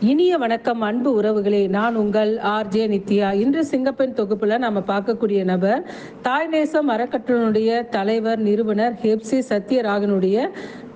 இனிய வணக்கம் அன்பு உறவுகளே. நான் உங்கள் ஆர்ஜே நித்யா. இன்று சிங்கப்பெண் தொகுப்புல நாம பார்க்கக்கூடிய நபர் தாய் நேசம் அறக்கட்டளையினுடைய தலைவர் நிறுவனர் ஹெப்சி சத்யராகனுடைய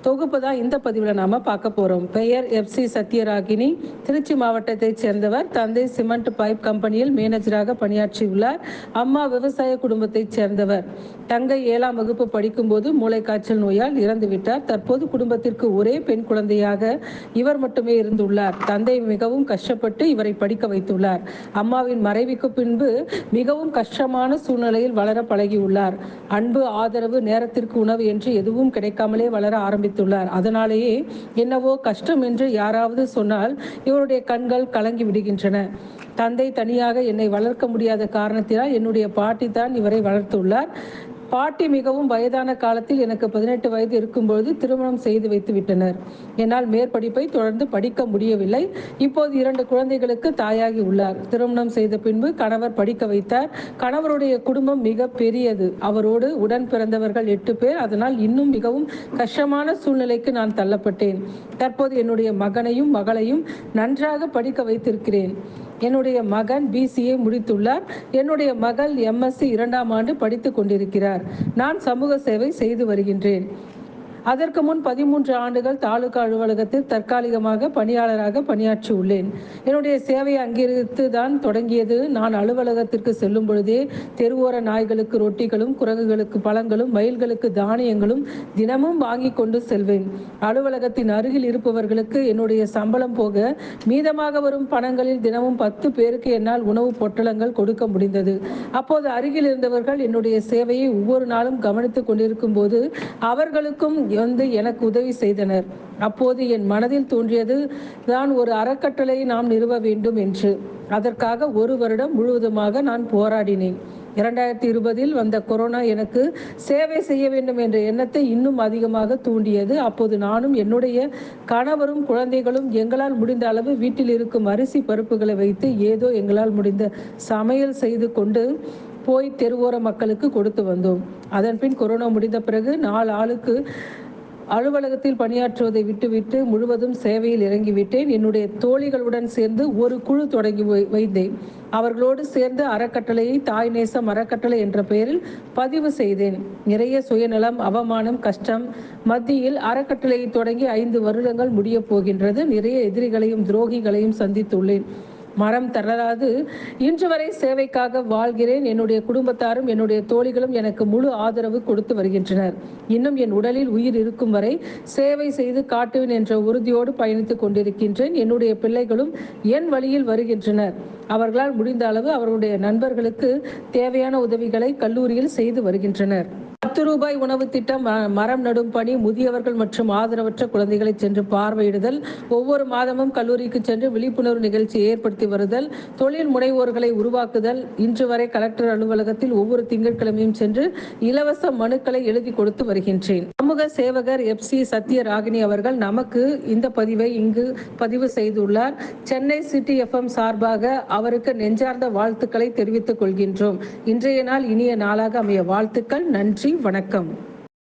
தொகுப்பு தான் இந்த பதிவில் நாம பார்க்க போறோம். பெயர் எஃப்சி சத்யராகினி. திருச்சி மாவட்டத்தைச் சேர்ந்தவர். தந்தை சிமெண்ட் பைப் கம்பெனியில் மேனேஜராக பணியாற்றியுள்ளார். அம்மா விவசாய குடும்பத்தைச் சேர்ந்தவர். தங்கை ஏழாம் வகுப்பு படிக்கும்போது மூளைக்காய்ச்சல் நோயால் இறந்துவிட்டார். தற்போது குடும்பத்திற்கு ஒரே பெண் குழந்தையாக இவர் மட்டுமே இருந்துள்ளார். தந்தை மிகவும் கஷ்டப்பட்டு இவரை படிக்க வைத்துள்ளார். அம்மாவின் மறைவுக்கு பின்பு மிகவும் கஷ்டமான சூழ்நிலையில் வளர பழகியுள்ளார். அன்பு ஆதரவு நேரத்திற்கு உணவு என்று எதுவும் கிடைக்காமலே வளர ஆரம்பித்துள்ளார் அதனாலேயே என்னவோ கஷ்டம் என்று யாராவது சொன்னால் இவருடைய கண்கள் கலங்கி விடுகின்றன. தந்தை தனியாக என்னை வளர்க்க முடியாத காரணத்தினால் என்னுடைய பாட்டி தான் இவரை வளர்த்துள்ளார். பாட்டி மிகவும் வயதான காலத்தில் எனக்கு பதினெட்டு வயது இருக்கும்போது திருமணம் செய்து வைத்து விட்டனர். என்னால் மேற்படிப்பை தொடர்ந்து படிக்க முடியவில்லை. இப்போது இரண்டு குழந்தைகளுக்கு தாயாகி உள்ளார். திருமணம் செய்த பின்பு கணவர் படிக்க வைத்தார். கணவருடைய குடும்பம் மிக பெரியது. அவரோடு உடன் பிறந்தவர்கள் எட்டு பேர். அதனால் இன்னும் மிகவும் கஷ்டமான சூழ்நிலைக்கு நான் தள்ளப்பட்டேன். தற்போது என்னுடைய மகனையும் மகளையும் நன்றாக படிக்க வைத்திருக்கிறேன். என்னுடைய மகன் பிசிஏ முடித்துள்ளார். என்னுடைய மகள் எம்எஸ்சி இரண்டாம் ஆண்டு படித்துக் கொண்டிருக்கிறார். நான் சமூக சேவை செய்து வருகின்றேன். அதற்கு முன் பதிமூன்று ஆண்டுகள் தாலுகா அலுவலகத்தில் தற்காலிகமாக பணியாளராக பணியாற்றி உள்ளேன் என்னுடைய சேவையை அங்கிருந்து தான் தொடங்கியது. நான் அலுவலகத்திற்கு செல்லும் பொழுதே தெருவோர நாய்களுக்கு ரொட்டிகளும் குரங்குகளுக்கு பழங்களும் மயில்களுக்கு தானியங்களும் தினமும் வாங்கி கொண்டு செல்வேன். அலுவலகத்தின் அருகில் இருப்பவர்களுக்கு என்னுடைய சம்பளம் போக மீதமாக வரும் பணங்களில் தினமும் பத்து பேருக்கு என்னால் உணவுப் பொட்டலங்கள் கொடுக்க முடிந்தது. அப்போது அருகில் இருந்தவர்கள் என்னுடைய சேவையை ஒவ்வொரு நாளும் கவனித்துக் கொண்டிருக்கும் போது அவர்களுக்கும் வந்து எனக்கு உதவி செய்தனர். அப்போது என் மனதில் தோன்றியது தான் ஒரு அறக்கட்டளையை நாம் நிறுவ வேண்டும் என்று. அதற்காக ஒரு வருடம் முழுவதுமாக நான் போராடினேன். இரண்டாயிரத்தி இருபதில் வந்த கொரோனா எனக்கு சேவை செய்ய வேண்டும் என்ற எண்ணத்தை இன்னும் அதிகமாக தூண்டியது. அப்போது நானும் என்னுடைய கணவரும் குழந்தைகளும் எங்களால் முடிந்த அளவு வீட்டில் இருக்கும் அரிசி பருப்புகளை வைத்து ஏதோ எங்களால் முடிந்த சமையல் செய்து கொண்டு போய் தெருவோர மக்களுக்கு கொடுத்து வந்தோம். அதன்பின் கொரோனா முடிந்த பிறகு நாலு ஆளுக்கு அலுவலகத்தில் பணியாற்றுவதை விட்டுவிட்டு முழுவதும் சேவையில் இறங்கிவிட்டேன். என்னுடைய தோழிகளுடன் சேர்ந்து ஒரு குழு தொடங்கி வைத்தேன். அவர்களோடு சேர்ந்து அறக்கட்டளையை தாய் நேசம் அறக்கட்டளை என்ற பெயரில் பதிவு செய்தேன். நிறைய சுயநலம் அவமானம் கஷ்டம் மத்தியில் அறக்கட்டளையை தொடங்கி ஐந்து வருடங்கள் முடிய போகின்றது. நிறைய எதிரிகளையும் துரோகிகளையும் சந்தித்துள்ளேன். மரம் தளராது. இன்று வரை சேவைக்காக வாழ்கிறேன். என்னுடைய குடும்பத்தாரும் என்னுடைய தோழிகளும் எனக்கு முழு ஆதரவு கொடுத்து வருகின்றனர். இன்னும் என் உடலில் உயிர் இருக்கும் வரை சேவை செய்து காட்டுவேன் என்ற உறுதியோடு பயணித்துக் கொண்டிருக்கின்றேன். என்னுடைய பிள்ளைகளும் என் வழியில் வருகின்றனர். அவர்களால் முடிந்த அளவு அவர்களுடைய நண்பர்களுக்கு தேவையான உதவிகளை கல்லூரியில் செய்து வருகின்றனர். பத்து ரூபாய் உணவு திட்டம் மரம் நடும் பணி முதியவர்கள் மற்றும் ஆதரவற்ற குழந்தைகளை சென்று பார்வையிடுதல் ஒவ்வொரு மாதமும் கல்லூரிக்கு சென்று விழிப்புணர்வு நிகழ்ச்சி ஏற்படுத்தி வருதல் தொழில் முனைவோர்களை உருவாக்குதல். இன்று வரை கலெக்டர் அலுவலகத்தில் ஒவ்வொரு திங்கட்கிழமையும் சென்று இலவச மனுக்களை எழுதி கொடுத்து வருகின்றேன். சமூக சேவகர் எஃப் சி சத்யராகினி அவர்கள் நமக்கு இந்த பதிவை இங்கு பதிவு செய்துள்ளார். சென்னை சிட்டி எஃப்எம் சார்பாக அவருக்கு நெஞ்சார்ந்த வாழ்த்துக்களை தெரிவித்துக் கொள்கின்றோம். இன்றைய நாள் இனிய நாளாக அமைய வாழ்த்துக்கள். நன்றி. வணக்கம்.